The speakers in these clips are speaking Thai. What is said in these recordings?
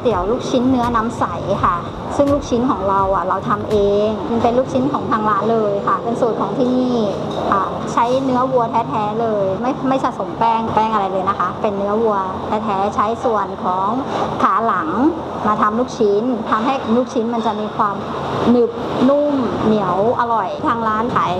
เตี๋ยวลูกชิ้นเนื้อน้ำใสค่ะ ซึ่งลูกชิ้นของเราอะเราทำเองมันเป็นลูกชิ้นของทางร้านเลยค่ะ เป็นสูตรของที่นี่ค่ะใช้เนื้อวัวแท้ๆเลย ไม่ไม่ผสมแป้งแป้งอะไรเลยนะคะ เป็นเนื้อวัวแท้ๆใช้ส่วนของขาหลังมาทำลูกชิ้นทำให้ลูกชิ้นมันจะมีความหนึบนุ่มเหนียวอร่อย ทางร้านขาย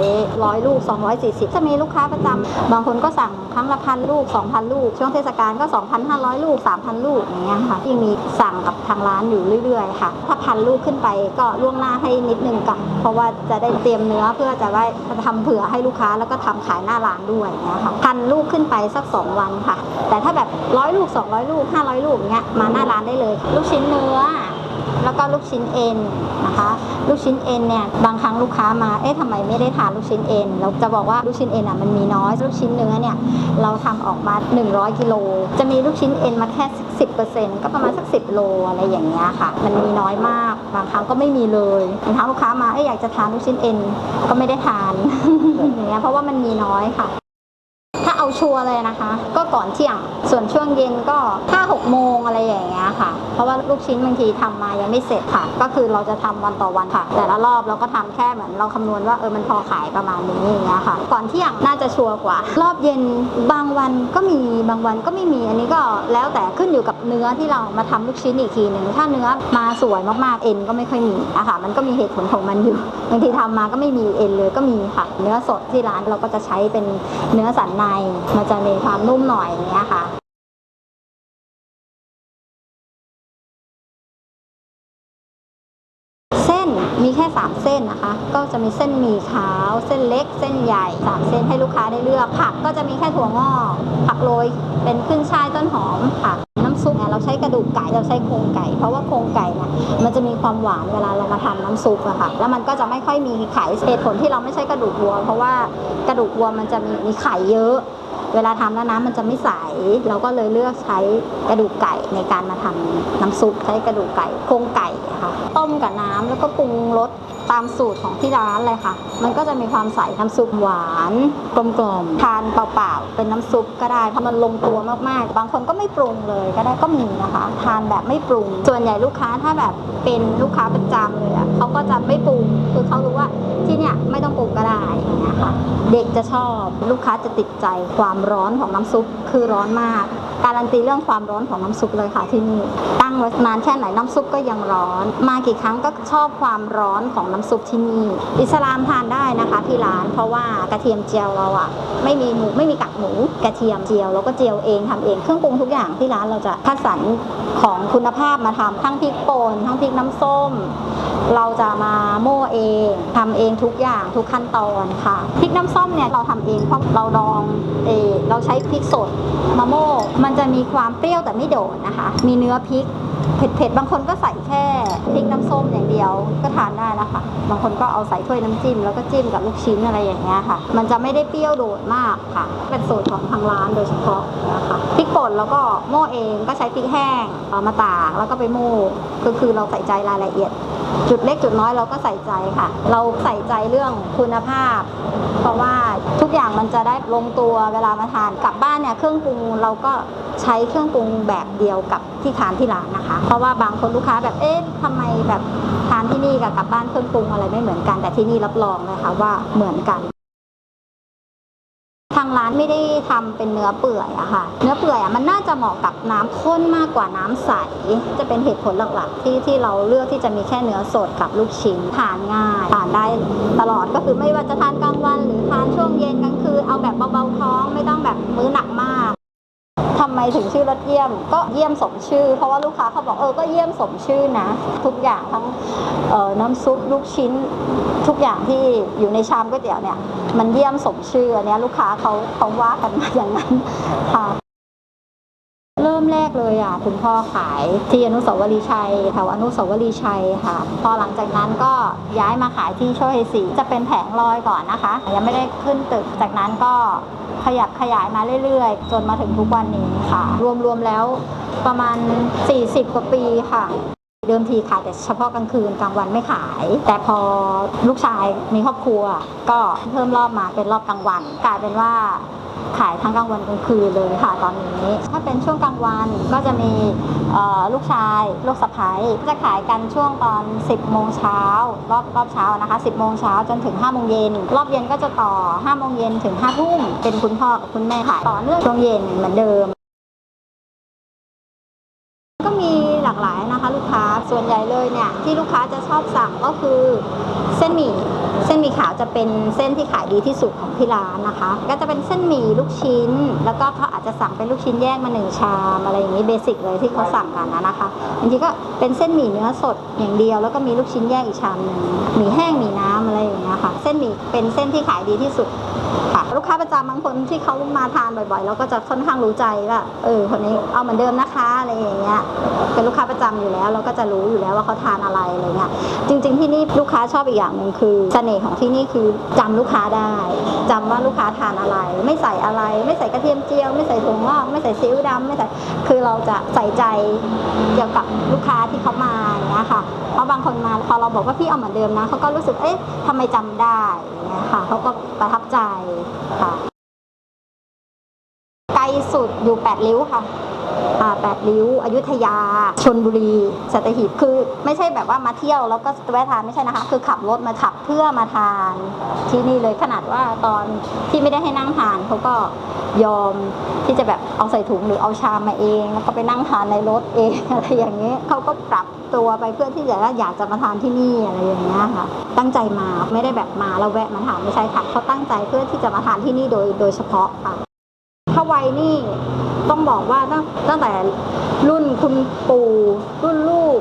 ร้อยลูก 240 จะมีลูกค้าประจำบางคนก็สั่งครั้งละพันลูก 2,000 ลูก ช่วงเทศกาลก็ 2,500 ลูก 3,000 ลูกอย่างเงี้ยค่ะที่มีสั่งกับทางร้านอยู่เรื่อยๆ ค่ะ ถ้าพันลูกขึ้นไปก็ล่วงหน้าให้นิดนึงก่อนเพราะว่าจะได้เตรียมเนื้อเพื่อจะไว้ทำเผื่อให้ลูกค้าแล้วก็ทำขายหน้าร้านด้วยเนี่ยค่ะพันลูกขึ้นไปสัก 2 วันค่ะ แต่ถ้าแบบร้อยลูก 200 ลูก 500 ลูกเงี้ยมาหน้าร้านได้เลย ลูกชิ้นเนื้อ แล้วก็ลูกชิ้นเอ็นนะคะ ลูกชิ้นเอ็นเนี่ยบางครั้งลูกค้ามา เอ๊ะทำไมไม่ได้ทานลูกชิ้นเอ็นเราจะบอกว่าลูกชิ้นเอ็นอะมันมีน้อย ลูกชิ้นเนื้อเนี่ยเราทำออกมา 100กิโลจะมีลูกชิ้นเอ็นมาแค่สิบเปอร์เซ็นต์ก็ประมาณสักสิบโลอะไรอย่างเงี้ยค่ะ มันมีน้อยมาก บางครั้งก็ไม่มีเลยบางครั้งลูกค้ามาเอ๊ะอยากจะทานลูกชิ้นเอ็นก็ไม่ได้ทานอย่างเงี้ยเพราะว่ามันมีน้อยค่ะ เอาชัวร์เลยนะคะ ก็ก่อนเที่ยง ส่วนช่วงเย็นก็ห้าหกโมงอะไรอย่างเงี้ยค่ะ เพราะว่าลูกชิ้นบางทีทำมายังไม่เสร็จค่ะ ก็คือเราจะทำวันต่อวันค่ะ แต่ละรอบเราก็ทำแค่เหมือนเราคำนวณว่าเออมันพอขายประมาณนี้อย่างเงี้ยค่ะ ก่อนเที่ยงน่าจะชัวร์กว่า รอบเย็นบางวันก็มีบางวันก็ไม่มีอันนี้ก็แล้วแต่ขึ้นอยู่กับเนื้อที่เรามาทำลูกชิ้นอีกทีหนึ่งถ้าเนื้อมาสวยมากๆเอ็นก็ไม่ค่อยมีนะคะมันก็มีเหตุผลของมันอยู่บางทีทำมาก็ไม่มีเอ็นเลยก็มีค่ะ เนื้อสดที่ร้านเราก็จะใช้เป็นเนื้อสันในมันจะมีความนุ่มหน่อยอย่างเงี้ยค่ะเส้นมีแค่ 3 เส้นนะคะ ก็จะมีเส้นหมี่ขาว เส้นเล็ก เส้นใหญ่ 3 เส้นให้ลูกค้าได้เลือก ผักก็จะมีแค่ถั่วงอกผักโรย เป็นขึ้นช่ายต้นหอมผักน้ำซุปเนี่ยเราใช้กระดูกไก่ เราใช้โครงไก่ เพราะว่าโครงไก่เนี่ยมันจะมีความหวานเวลาเรามาทำน้ำซุปอะค่ะ แล้วมันก็จะไม่ค่อยมีไข่เหตุผลที่เราไม่ใช้กระดูกวัว เพราะว่ากระดูกวัวมันจะมีมีไข่เยอะ เวลาทำแล้วน้ำมันจะไม่ใส เราก็เลยเลือกใช้กระดูกไก่ในการมาทำน้ำซุปใช้กระดูกไก่โครงไก่ค่ะต้มกับน้ำแล้วก็ปรุงรสตามสูตรของที่ร้านเลยค่ะ มันก็จะมีความใสน้ำซุปหวานกลมกล่อมทานเปล่าๆ เป็นน้ำซุปก็ได้เพราะมันลงตัวมากๆ บางคนก็ไม่ปรุงเลยก็ได้ก็มีนะคะ ทานแบบไม่ปรุง ส่วนใหญ่ลูกค้าถ้าแบบเป็นลูกค้าประจำเลยอะเขาก็จะไม่ปรุงคือเขารู้ว่าที่เนี่ยไม่ต้องปรุงก็ได้ เด็กจะชอบลูกค้าจะติดใจความร้อนของน้ำซุปคือร้อนมาก การันตีเรื่องความร้อนของน้ำซุปเลยค่ะที่นี่ตั้งไว้นานแค่ไหนน้ำซุปก็ยังร้อน มากี่ครั้งก็ชอบความร้อนของน้ำซุปที่นี่ อิสลามทานได้นะคะที่ร้านเพราะว่ากระเทียมเจียวเราอะไม่มีหมูไม่มีกากหมูกระเทียมเจียวเราก็เจียวเองทำเองเครื่องปรุงทุกอย่างที่ร้านเราจะคัดสรรของคุณภาพมาทำทั้งพริกป่นทั้งพริกน้ำส้ม เราจะมาโม่เองทำเองทุกอย่างทุกขั้นตอนค่ะพริกน้ำส้มเนี่ยเราทำเองเพราะเราดองเองเราใช้พริกสดมาโม่มันจะมีความเปรี้ยวแต่ไม่โดดนะคะ มีเนื้อพริก เผ็ดๆ บางคนก็ใส่แค่พริกน้ำส้มอย่างเดียวก็ทานได้แล้วค่ะบางคนก็เอาใส่ถ้วยน้ำจิ้ม แล้วก็จิ้มกับลูกชิ้นอะไรอย่างเงี้ยค่ะ มันจะไม่ได้เปรี้ยวโดดมากค่ะ เป็นสูตรของทางร้านโดยเฉพาะนะคะพริกป่นแล้วก็โม่เองก็ใช้พริกแห้งเอามาตากแล้วก็ไปโม่ก็คือเราใส่ใจรายละเอียด จุดเล็กจุดน้อยเราก็ใส่ใจค่ะ เราใส่ใจเรื่องคุณภาพ เพราะว่าทุกอย่างมันจะได้ลงตัวเวลามาทานกลับบ้านเนี่ยเครื่องปรุงเราก็ใช้เครื่องปรุงแบบเดียวกับที่ทานที่ร้านนะคะราะว่าบางคนลูกค้าแบบเอ๊ะทำไมแบบทานที่นี่กับกลับบ้านเครื่องปรุงอะไรไม่เหมือนกัน แต่ที่นี่รับรองเลยค่ะว่าเหมือนกัน ทางร้านไม่ได้ทำเป็นเนื้อเปื่อยอะค่ะ เนื้อเปื่อยอะมันน่าจะเหมาะกับน้ำข้นมากกว่าน้ำใส จะเป็นเหตุผลหลักๆ ที่ที่เราเลือกที่จะมีแค่เนื้อสดกับลูกชิ้นทานง่ายทานได้ตลอดก็คือไม่ว่าจะทานกลางวัน หรือทานช่วงเย็นกลางคืนเอาแบบเบาๆท้องไม่ต้องแบบมื้อหนักมาก ทำไมถึงชื่อรสเยี่ยม ก็เยี่ยมสมชื่อ เพราะว่าลูกค้าเขาบอกเออก็เยี่ยมสมชื่อนะ ทุกอย่างทั้งออน้ำซุปลูกชิ้น ทุกอย่างที่อยู่ในชามก๋วยเตี๋ยวเนี่ย มันเยี่ยมสมชื่ออันเนี้ยลูกค้าเขาเขาว่ากันมาอย่างนั้นค่ะเริ่มแรกเลยอะคุณพ่อขายที่อนุสาวรีย์ชัยแถวอนุสาวรีย์ชัยค่ะ พอหลังจากนั้นก็ย้ายมาขายที่โชคชัยศรีจะเป็นแผงลอยก่อนนะคะ ยังไม่ได้ขึ้นตึกจากนั้นก็ ขยับขยายมาเรื่อยๆ จนมาถึงทุกวันนี้ค่ะ รวมๆแล้วประมาณ 40 กว่าปีค่ะ เดิมทีขายแต่เฉพาะกลางคืนกลางวันไม่ขาย แต่พอลูกชายมีครอบครัว ก็เพิ่มรอบมาเป็นรอบกลางวันกลายเป็นว่าขายทั้งกลางวันกลางคืนเลยค่ะตอนนี้ ถ้าเป็นช่วงกลางวันก็จะมีลูกชายลูกสะพ้ายจะขายกันช่วงตอน 10 โมงเช้ารอบรอบเช้านะคะ 10 โมงเช้าจนถึง 5 โมงเย็น รอบเย็นก็จะต่อ 5 โมงเย็นถึง 5 ทุ่มเป็นคุณพ่อกับคุณแม่ขายต่อเนื่องช่วงเย็นเหมือนเดิม หลากหลายนะคะ ลูกค้าส่วนใหญ่เลยเนี่ยที่ลูกค้าจะชอบสั่งก็คือเส้นหมี่เส้นหมี่ขาวจะเป็นเส้นที่ขายดีที่สุดของที่ร้านนะคะ ก็จะเป็นเส้นหมี่ลูกชิ้น แล้วก็เขาอาจจะสั่งเป็นลูกชิ้นแยกมาหนึ่งชามอะไรอย่างนี้เบสิกเลยที่เขาสั่งกันนะนะคะบางทีก็เป็นเส้นหมี่เนื้อสดอย่างเดียว แล้วก็มีลูกชิ้นแยกอีกชามหนึ่งหมี่แห้งหมี่น้ำอะไรอย่างเงี้ยค่ะ เส้นหมี่เป็นเส้นที่ขายดีที่สุดค่ะลูกค้าประจำบางคนที่เขามาทานบ่อยๆเราก็จะค่อนข้างรู้ใจว่าเออคนนี้เอาเหมือนเดิมนะคะอะไรอย่างเงี้ยเป็นลูกค้าประจำอยู่แล้ว เราก็จะรู้อยู่แล้วว่าเขาทานอะไรอะไรเงี้ยจริง ๆ ที่นี่ลูกค้าชอบอีกอย่างหนึ่งคือเสน่ห์ของที่นี่คือจำลูกค้าได้จำว่าลูกค้าทานอะไร ไม่ใส่อะไร ไม่ใส่กระเทียมเจียว ไม่ใส่ถั่วงอกไม่ใส่ซีอิ๊วดำไม่ใส่คือเราจะใส่ใจเกี่ยวกับลูกค้าที่เขามาอย่างเงี้ยค่ะเพราะบางคนมาพอเราบอกว่าพี่เอาเหมือนเดิมนะเขาก็รู้สึกเอ๊ะทำไมจำได้อย่างเงี้ยค่ะเขาก็ประทับใจค่ะ สุดอยู่แปดริ้วค่ะแปดริ้ว อยุธยา ชนบุรี สัตหีบ คือไม่ใช่แบบว่ามาเที่ยวแล้วก็แวะทานไม่ใช่นะคะ คือขับรถมาขับเพื่อมาทานที่นี่เลยขนาดว่าตอนที่ไม่ได้ให้นั่งทานเขาก็ยอมที่จะแบบเอาใส่ถุงหรือเอาชามมาเอง แล้วก็ไปนั่งทานในรถเองอะไรอย่างเงี้ยเขาก็ปรับตัวไปเพื่อที่จะอยากจะมาทานที่นี่อะไรอย่างเงี้ยค่ะ ตั้งใจมาไม่ได้แบบมาแล้วแวะมาทานไม่ใช่ค่ะเขาตั้งใจเพื่อที่จะมาทานที่นี่โดยโดยเฉพาะค่ะาวัยนี่ต้องบอกว่าตั้งตั้งแต่รุ่นคุณปู่ รุ่นลูก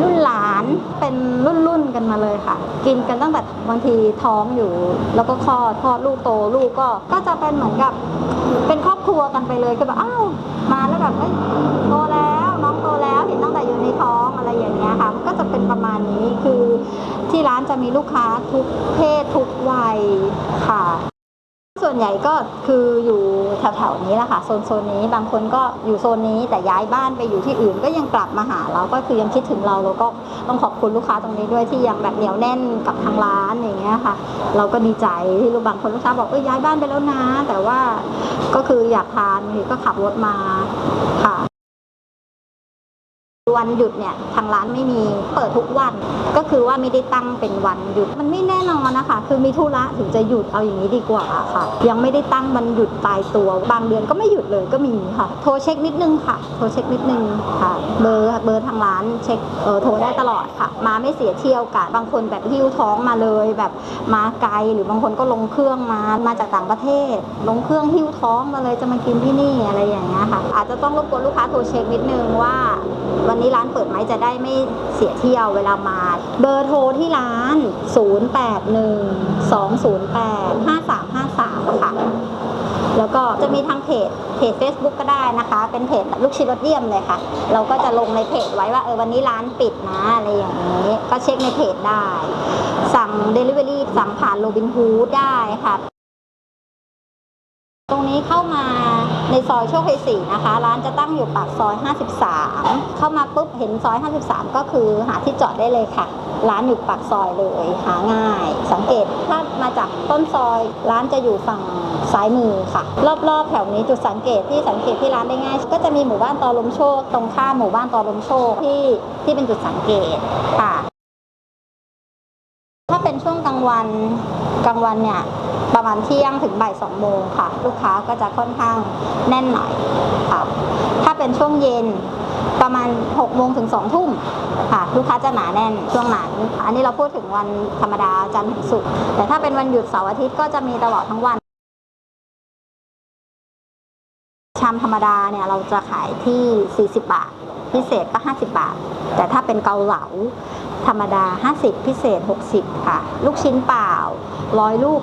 รุ่นหลานเป็นรุ่นรุ่นกันมาเลยค่ะ กินกันตั้งแต่บางทีท้องอยู่ แล้วก็คลอดคลอดลูกโตลูกก็ก็จะเป็นเหมือนกับ เป็นครอบครัวกันไปเลยคือแบบอ้าวมาแล้วแบบเอ้ยโตแล้วน้องโตแล้วเห็นตั้งแต่อยู่ในท้องอะไรอย่างเงี้ยค่ะ ก็จะเป็นประมาณนี้คือที่ร้านจะมีลูกค้าทุกเพศทุกวัยค่ะ วนใหญ่ก็คืออยู่แถวๆนี้แหละค่ะโซนโซนนี้บางคนก็อยู่โซนนี้แต่ย้ายบ้านไปอยู่ที่อื่นก็ยังกลับมาหาเราก็คือยังคิดถึงเราเราก็ต้องขอบคุณลูกค้าตรงนี้ด้วยที่ยังแบบเหนียวแน่นกับทางร้านอย่างเงี้ยค่ะ เราก็ดีใจที่ลูกบางคนลูกค้าบอกเอ้ยย้ายบ้านไปแล้วนะ แต่ว่าก็คืออยากทานก็ขับรถมาค่ะ วันหยุดเนี่ยทางร้านไม่มีเปิดทุกวัน ก็คือว่าไม่ได้ตั้งเป็นวันหยุด มันไม่แน่นอนนะคะ คือมีธุระถึงจะหยุดเอาอย่างนี้ดีกว่าค่ะ ยังไม่ได้ตั้งวันหยุดตายตัว บางเดือนก็ไม่หยุดเลยก็มีค่ะ โทรเช็คนิดนึงค่ะ โทรเช็คนิดนึงค่ะ เบอร์เบอร์ทางร้านเช็คเออโทรได้ตลอดค่ะ มาไม่เสียเที่ยวกันบางคนแบบหิ้วท้องมาเลยแบบมาไกลหรือบางคนก็ลงเครื่องมามาจากต่างประเทศ ลงเครื่องหิ้วท้องมาเลยจะมากินที่นี่อะไรอย่างเงี้ยค่ะ อาจจะต้องรบกวนลูกค้าโทรเช็คนิดนึงว่าวันนี้ร้านเปิดไหมจะได้ไม่เสียเที่ยวเวลามา เบอร์โทรที่ร้าน 081 208 5353 ค่ะ แล้วก็จะมีทางเพจเพจ Facebook ก็ได้นะคะ เป็นเพจลูกชิ้นรสเยี่ยมเลยค่ะ เราก็จะลงในเพจไว้ว่าเออวันนี้ร้านปิดนะอะไรอย่างนี้ ก็เช็คในเพจได้ สั่ง Delivery สั่งผ่านโรบินฮูดได้ค่ะ ตรงนี้เข้ามา ในซอยโชคชัยสี่นะคะ ร้านจะตั้งอยู่ปากซอย 53 เข้ามาปุ๊บเห็นซอย 53 ก็คือหาที่จอดได้เลยค่ะ ร้านอยู่ปากซอยเลย หาง่าย สังเกตถ้ามาจากต้นซอย ร้านจะอยู่ฝั่งซ้ายมือค่ะ รอบๆ แถวนี้จุดสังเกตที่สังเกตที่ร้านได้ง่าย ก็จะมีหมู่บ้านตอลมโชค ตรงข้ามหมู่บ้านตอลมโชคที่ที่เป็นจุดสังเกตค่ะ ถ้าเป็นช่วงกลางวันกลางวันเนี่ย ประมาณเที่ยงถึงบ่ายสองโมงค่ะ ลูกค้าก็จะค่อนข้างแน่นหน่อยค่ะถ้าเป็นช่วงเย็นประมาณ6กโมงถึง2องทุ่มค่ะ ลูกค้าจะหนาแน่นช่วงนั้น อันนี้เราพูดถึงวันธรรมดาจันทร์ถึงศุกร์แต่ถ้าเป็นวันหยุดเสาร์อาทิตย์ก็จะมีตลอดทั้งวันชามธรรมดาเนี่ยเราจะขายที่ 40 บาท พิเศษก็ 50 บาท แต่ถ้าเป็นเกาเหลาธรรมดา 50 พิเศษ 60 ค่ะ ลูกชิ้นเปล่า 100 ลูก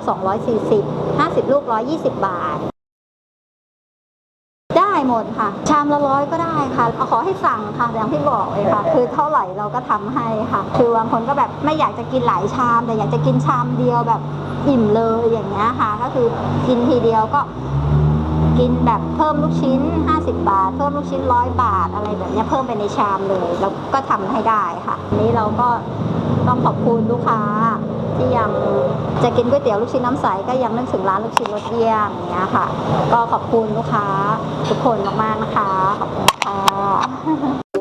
240 50 ลูก 120 บาท ได้หมดค่ะ ชามละร้อยก็ได้ค่ะเอาขอให้สั่งค่ะอย่างที่บอกเลยค่ะ คือเท่าไหร่เราก็ทำให้ค่ะ คือบางคนก็แบบไม่อยากจะกินหลายชาม แต่อยากจะกินชามเดียวแบบอิ่มเลยอย่างเงี้ยค่ะ ก็คือกินทีเดียวก็กินแบบเพิ่มลูกชิ้น 50 บาท เพิ่มลูกชิ้นร้อยบาท อะไรแบบเนี้ยเพิ่มไปในชามเลย แล้วก็ทำให้ได้ค่ะ นี้เราก็ต้องขอบคุณลูกค้า ที่ยังจะกินก๋วยเตี๋ยวลูกชิ้นน้ำใสก็ยังนึกถึงร้านลูกชิ้นรสเยี่ยมอย่างเงี้ยค่ะ ก็ขอบคุณลูกค้าทุกคนมากๆนะคะ ขอบคุณค่ะ